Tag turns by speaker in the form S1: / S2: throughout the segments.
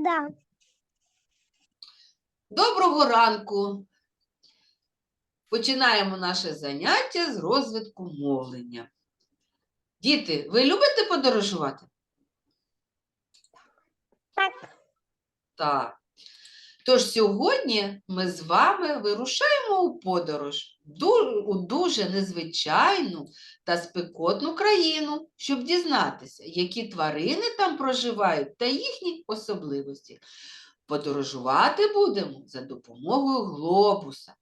S1: Да.
S2: Доброго ранку. Починаємо наше заняття з розвитку мовлення. Діти, ви любите подорожувати?
S1: Так.
S2: Так. Тож сьогодні ми з вами вирушаємо у подорож у дуже незвичайну та спекотну країну, щоб дізнатися, які тварини там проживають та їхні особливості. Подорожувати будемо за допомогою глобуса.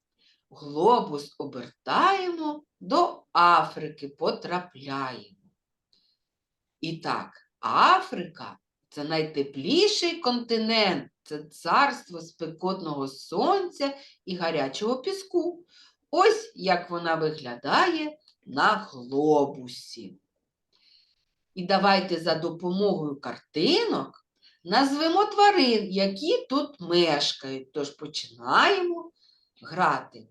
S2: Глобус обертаємо, до Африки потрапляємо. І так, Африка це найтепліший континент, це царство спекотного сонця і гарячого піску. Ось як вона виглядає на глобусі. І давайте за допомогою картинок назвемо тварин, які тут мешкають. Тож починаємо грати.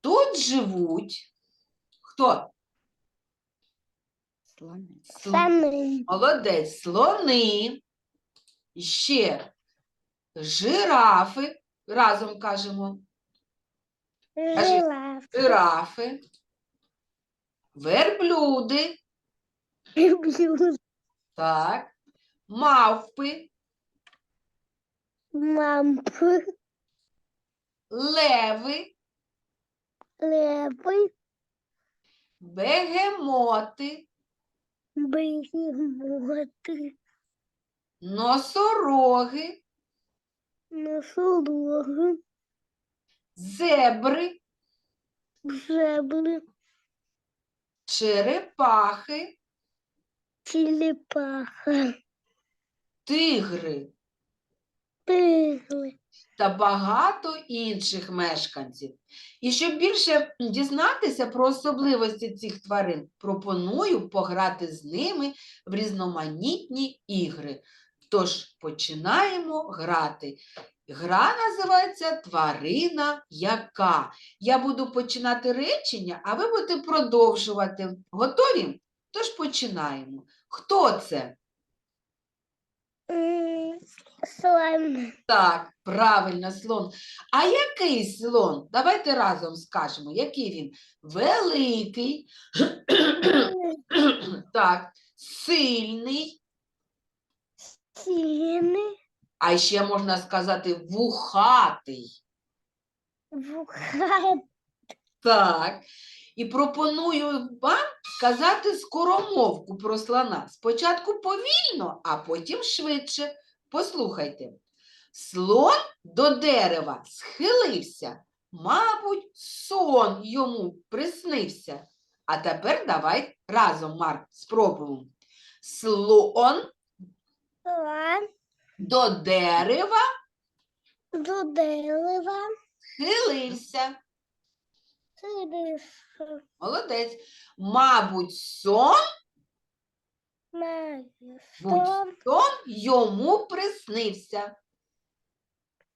S2: Тут живуть хто?
S3: Слони.
S2: Сл-
S1: Самый.
S2: Молодець, слони, ще жирафи, разом кажемо,
S1: Жираф.
S2: жирафи, верблюди,
S1: Люблю.
S2: так, мавпи,
S1: Мампы.
S2: леви,
S1: Лепы.
S2: бегемоти,
S1: Бегемоты.
S2: носороги,
S1: Носологи.
S2: зебри,
S1: Жеблы.
S2: черепахи,
S1: Черепаха.
S2: тигри
S1: Тыглы.
S2: та багато інших мешканців. І щоб більше дізнатися про особливості цих тварин, пропоную пограти з ними в різноманітні ігри. Тож починаємо грати. Гра називається Тварина яка. Я буду починати речення, а ви будете продовжувати. Готові? Тож починаємо. Хто це?
S1: Слон.
S2: Так, правильно, слон. А який слон? Давайте разом скажемо, який він? Великий, так, сильний,
S1: Сіни.
S2: а ще можна сказати вухатий.
S1: Вухат.
S2: Так. І пропоную вам сказати скоромовку про слона. Спочатку повільно, а потім швидше. Послухайте. Слон до дерева схилився, мабуть, сон йому приснився. А тепер давай разом, Марк, спробуємо. Слон
S1: Слон.
S2: до дерева
S1: До дерева.
S2: схилився.
S1: Сиришу.
S2: Молодець. Мабуть, сон
S1: Маю.
S2: Будь
S1: Сон.
S2: сон йому приснився.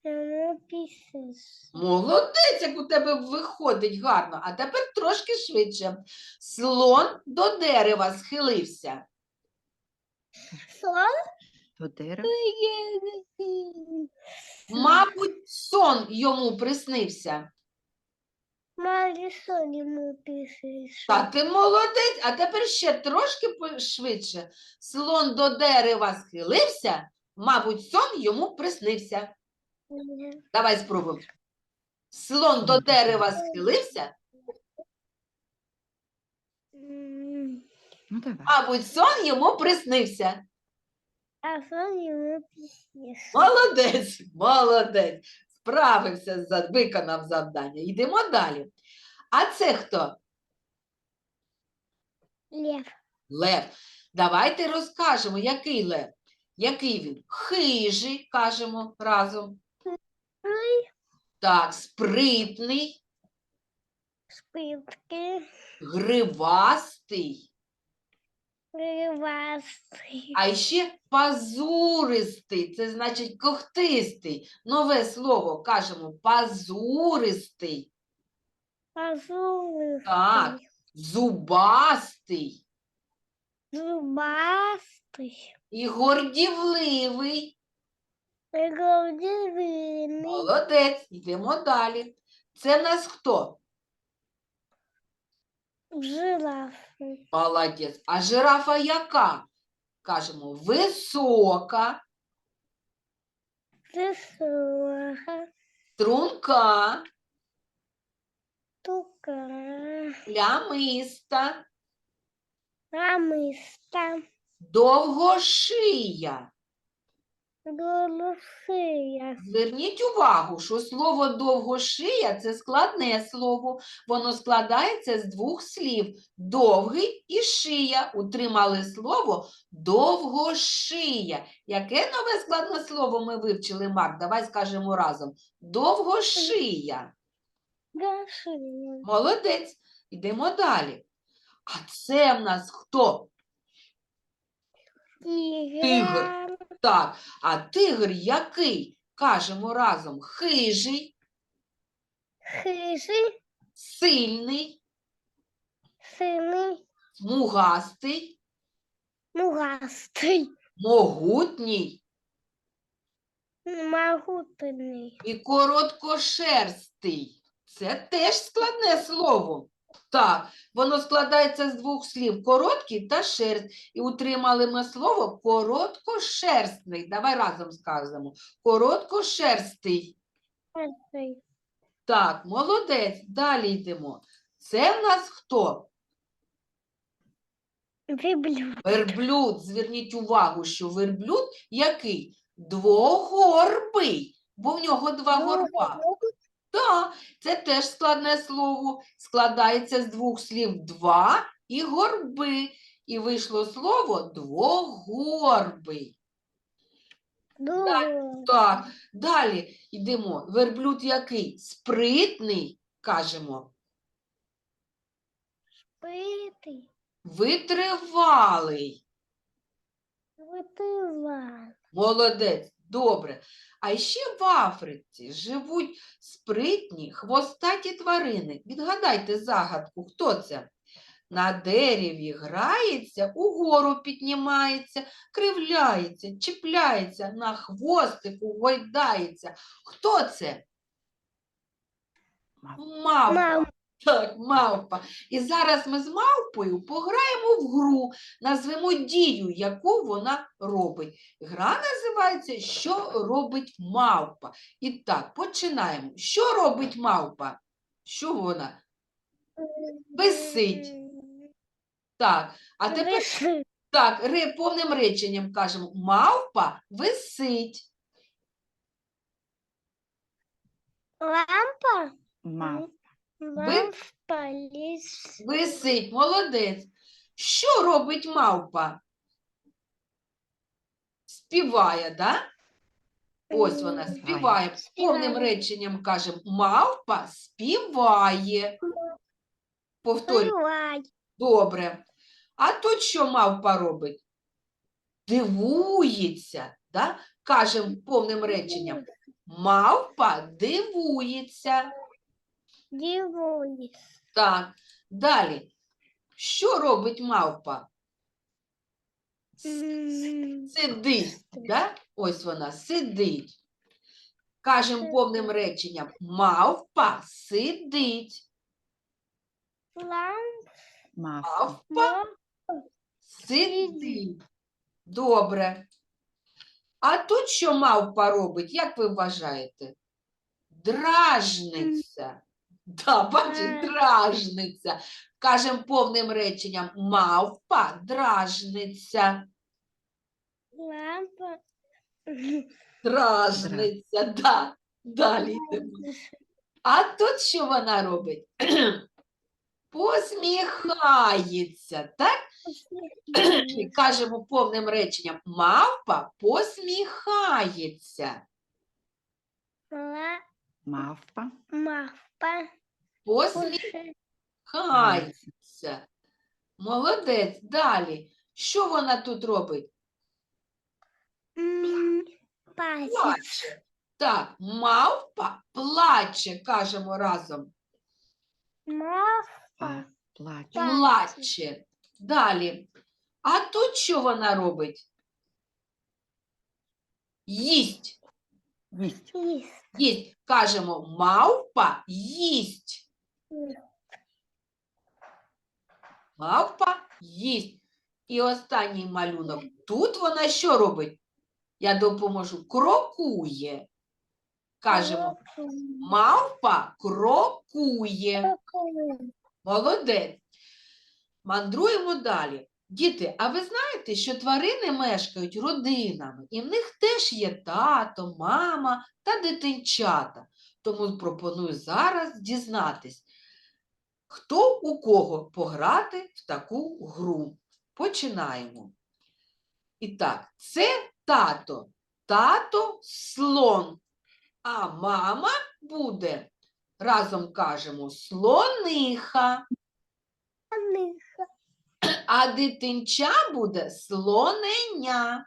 S1: Йому пісиш.
S2: Молодець, як у тебе виходить гарно. А тепер трошки швидше. Слон до дерева схилився.
S1: Сон.
S3: До дерева.
S2: Мабуть, сон йому приснився.
S1: Маю сон йому пісиш.
S2: Та ти молодець, а тепер ще трошки по- швидше. Слон до дерева схилився, мабуть, сон йому приснився. Давай спробуємо. Слон до дерева схилився,
S3: Ну давай.
S2: мабуть, сон йому приснився.
S1: А сон йому пісиш.
S2: Молодець, молодець. Справився, виконав завдання. Йдемо далі. А це хто?
S1: Лев.
S2: Лев. Давайте розкажемо, який лев. Який він? Хижий, кажемо разом. Так, спритний,
S1: Спитки.
S2: гривастий,
S1: Кривастий.
S2: а ще пазуристий. Це значить когтистий. Нове слово кажемо пазуристий,
S1: Азулистий.
S2: Так. зубастий
S1: Зубастий.
S2: і гордівливий.
S1: Голубиный.
S2: Молодець, йдемо далі. Це в нас хто?
S1: Жирафы.
S2: Молодець. А жирафа яка? Кажемо, висока,
S1: Висока.
S2: струнка,
S1: Тука.
S2: плямиста,
S1: Намыста.
S2: довгошия.
S1: Голосия.
S2: Зверніть увагу, що слово довгошия це складне слово. Воно складається з двох слів довгий і шия. Утримали слово довгошия. Яке нове складне слово ми вивчили, Марк? Давай скажемо разом. Довгошия.
S1: Гашия.
S2: Молодець. Йдемо далі. А це в нас хто?
S1: Тигр.
S2: Так, а тигр який? Кажемо разом хижий,
S1: Хижий.
S2: сильний,
S1: Сыный.
S2: смугастий,
S1: Мугастый.
S2: могутній
S1: Могутный.
S2: і короткошерстий. Це теж складне слово. Так, воно складається з двох слів короткий та шерсть. І утримали ми слово короткошерстний. Давай разом скажемо. Короткошерстий.
S1: Шерстый.
S2: Так, молодець. Далі йдемо. Це в нас хто?
S1: Верблюд.
S2: Верблюд. Зверніть увагу, що верблюд який? Двогорбий, бо в нього два горба. Так, це теж складне слово. Складається з двох слів два і горби. І вийшло слово двогорбий.
S1: Дур.
S2: Так, далі йдемо. Верблюд який? Спритний, кажемо.
S1: Пытый.
S2: Витривалий.
S1: Вытывал.
S2: Молодець, добре. А ще в Африці живуть спритні хвостаті тварини. Відгадайте загадку, хто це? На дереві грається, угору піднімається, кривляється, чіпляється, на хвостику гойдається. Хто це? Мавпа. Так, мавпа. І зараз ми з мавпою пограємо в гру, назвемо дію, яку вона робить. Гра називається Що робить мавпа? І так, починаємо. Що робить мавпа? Що вона? Висить. Так, а тепер так, повним реченням кажемо: мавпа висить.
S1: Лампа.
S3: Мав.
S1: Лампа лис.
S2: Висить, молодець. Що робить мавпа? Співає, да? Ось вона співає. Повним реченням кажемо, мавпа співає. Повторюю, добре. А тут що мавпа робить? Дивується, да? Кажемо повним реченням. Мавпа дивується.
S1: Дивуюсь.
S2: Так, далі. Що робить мавпа? Сидить, да? Ось вона сидить. Кажемо повним реченням: мавпа сидить.
S3: Мавпа.
S2: Мавпа сидить. Добре. А тут що мавпа робить, як ви вважаєте? Дражниця. Да, бачиш, дражниця. Кажемо повним реченням: мавпа дражниця.
S1: Лампа.
S2: Дражниця, да. Далі йдемо. А тут що вона робить? Посміхається, так? І кажемо повним реченням: мавпа посміхається.
S1: Ла-
S3: Мавпа.
S1: Мавпа.
S2: Посміхається. Молодець. Далі. Що вона тут робить? Плаче. Так, мавпа плаче, кажемо разом.
S1: Мавпа.
S3: Плаче.
S1: Плаче.
S2: Далі. А тут що вона робить? Їсть.
S3: Їсть.
S1: Їсть.
S2: Кажемо, мавпа їсть. Мавпа їсть. І останній малюнок. Тут вона що робить? Я допоможу. Крокує. Кажемо, мавпа крокує. Молодець. Мандруємо далі. Діти, а ви знаєте, що тварини мешкають родинами, і в них теж є тато, мама та дитинчата. Тому пропоную зараз дізнатись, хто у кого пограти в таку гру. Починаємо. І так, це тато. Тато слон. А мама буде, разом кажемо, слониха. А дитинча буде слоненя.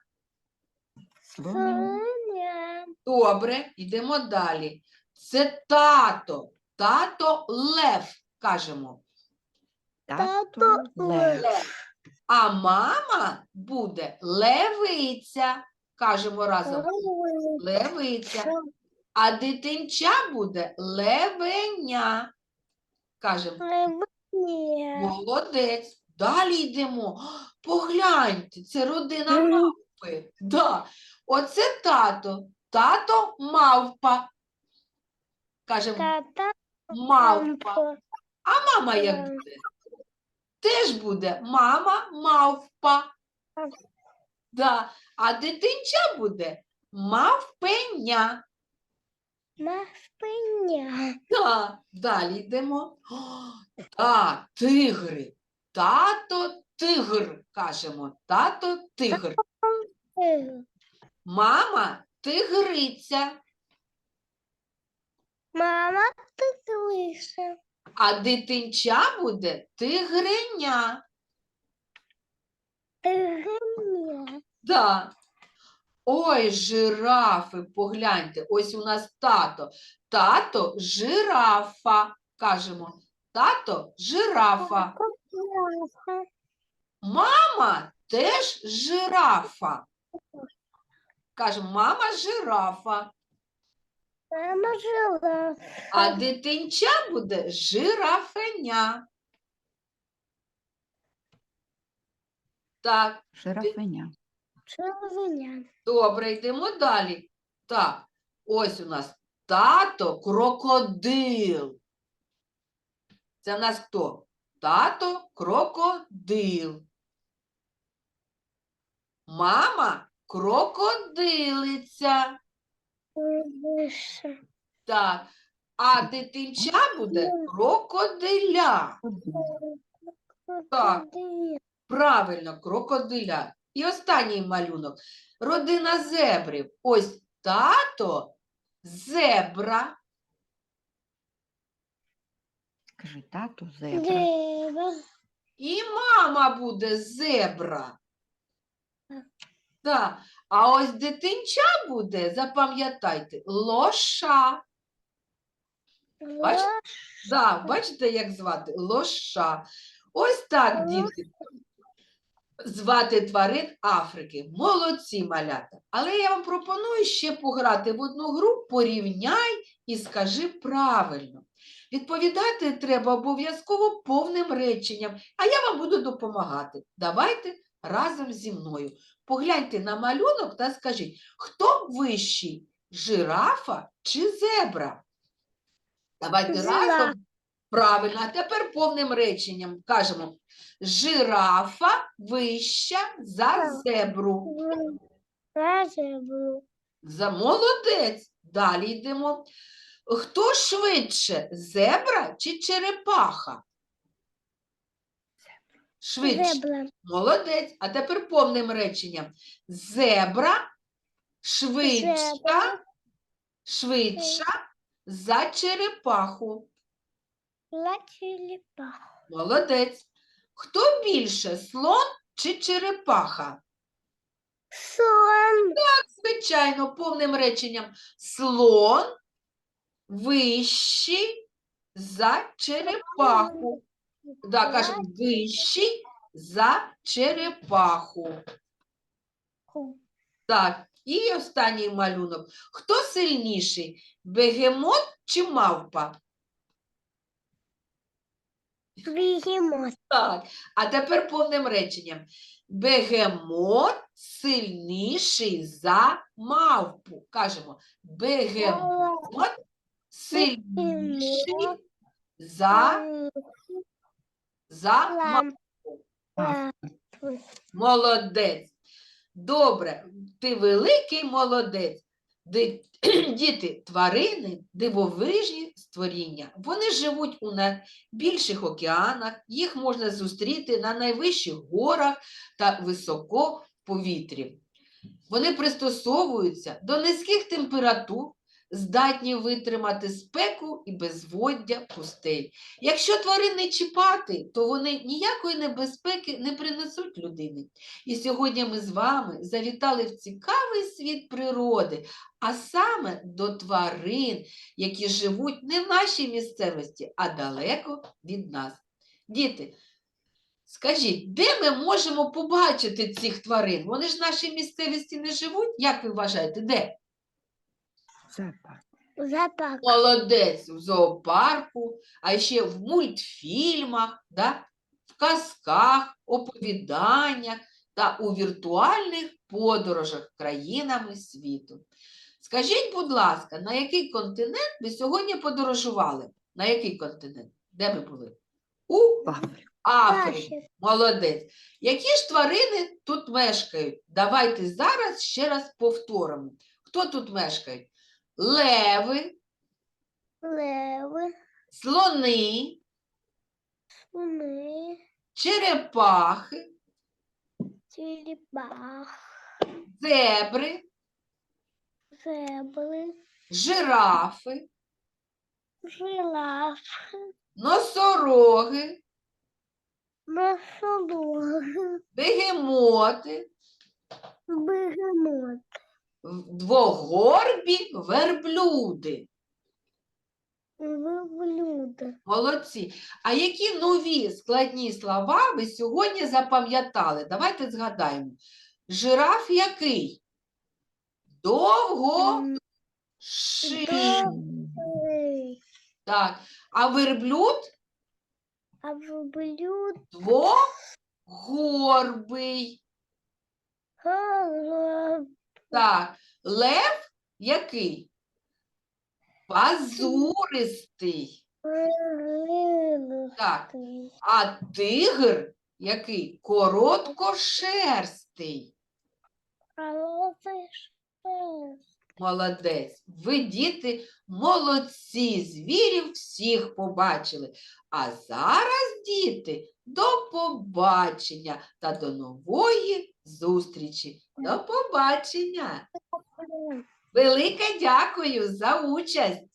S3: Слонення.
S1: Соня.
S2: Добре, йдемо далі. Це тато. Тато лев, кажемо.
S3: Тато лев.
S2: А мама буде левиця. Кажемо разом. Левиця. А дитинча буде левеня. Кажемо. Молодець. Далі йдемо. Погляньте, це родина мавпи. Да. Оце тато. Тато мавпа. Кажемо,
S1: Тата.
S2: мавпа. А мама як буде? Теж буде мама мавпа. Да. А дитинча буде мавпеня.
S1: На спиня.
S2: Да. Далі йдемо. О, Та, тигри. Тато тигр. Кажемо, тато тигр. Мама тигриця.
S1: Мама, ти слыша.
S2: А дитинча буде тигреня.
S1: Ти геня.
S2: Да. Ой, жирафи, погляньте, ось у нас тато. Тато жирафа. Кажемо, тато жирафа. Мама теж жирафа. Кажемо, мама жирафа.
S1: Мама жила.
S2: А дитинча буде жирафеня. Так,
S3: Жирафеня.
S1: Чоловіня.
S2: добре, йдемо далі. Так, ось у нас тато крокодил. Це в нас хто? Тато крокодил. Мама крокодилиця.
S1: Вище.
S2: Так. А дитинча буде крокодиля. Так. Правильно, крокодиля. І останній малюнок. Родина зебрів. Ось тато зебра.
S3: Кажи, тату зебра.
S1: Дерево.
S2: І мама буде зебра.
S1: Так.
S2: А ось дитинча буде, запам'ятайте, лоша. Бачите? Да, бачите, як звати? Лоша. Ось так, діти. Звати тварин Африки. Молодці малята. Але я вам пропоную ще пограти в одну гру, порівняй і скажи правильно. Відповідати треба обов'язково повним реченням, а я вам буду допомагати. Давайте разом зі мною. Погляньте на малюнок та скажіть, хто вищий? Жирафа чи зебра? Давайте разом. Правильно, а тепер повним реченням кажемо: жирафа вища за
S1: Так.
S2: зебру. За молодець. Далі йдемо. Хто швидше, зебра чи черепаха? Швидше.
S1: Зебра.
S2: Молодець. А тепер повним реченням. Зебра швидша,
S1: Зебра.
S2: швидша за черепаху.
S1: La черепаха.
S2: Молодець. Хто більше, слон чи черепаха?
S1: Сон.
S2: Звичайно, повним реченням. Слон вищий за черепаху. Да, кажемо, вищий за черепаху. Так, І останній малюнок. Хто сильніший? Бегемот чи мавпа?
S1: Бігемот.
S2: Так. А тепер повним реченням. Бегемот сильніший за мавпу. Кажемо, бегемот сильніший за, за.
S1: Лампу.
S2: Молодець. Добре, ти великий молодець. Діти, тварини, дивовижні створіння. Вони живуть у найбільших океанах, їх можна зустріти на найвищих горах та високо повітрі. Вони пристосовуються до низьких температур, здатні витримати спеку і безводдя пустель. Якщо тварин не чіпати, то вони ніякої небезпеки не принесуть людині. І сьогодні ми з вами завітали в цікавий світ природи, а саме до тварин, які живуть не в нашій місцевості, а далеко від нас. Діти, скажіть, де ми можемо побачити цих тварин? Вони ж в нашій місцевості не живуть? Як ви вважаєте, де?
S3: Зоопарк.
S1: Запах.
S2: Молодець в зоопарку, а ще в мультфільмах, да? в казках, оповіданнях та у віртуальних подорожах країнами світу. Скажіть, будь ласка, на який континент ви сьогодні подорожували? На який континент? Де ви були? У. Африці. Молодець. Які ж тварини тут мешкають? Давайте зараз ще раз повторимо. Хто тут мешкають? Леви,
S1: Леви.
S2: слони,
S1: Суни.
S2: черепахи,
S1: Черепах.
S2: зебри,
S1: Зебри.
S2: жирафи,
S1: Жираф.
S2: носороги,
S1: Носорог.
S2: бегемоти,
S1: Бегемот.
S2: Двогорбі верблюди.
S1: Верблюда.
S2: Молодці. А які нові складні слова ви сьогодні запам'ятали? Давайте згадаємо. Жираф який? Довго ши. Так. А верблюд
S1: А верблюд.
S2: двогорбий.
S1: Голуб.
S2: Так. Лев який? Пазуристий. Так. А тигр який? Короткошерстий. Молодець. Ви, діти, молодці, звірів всіх побачили. А зараз, діти, до побачення та до нової зустрічі. До побачення. Велике дякую за участь.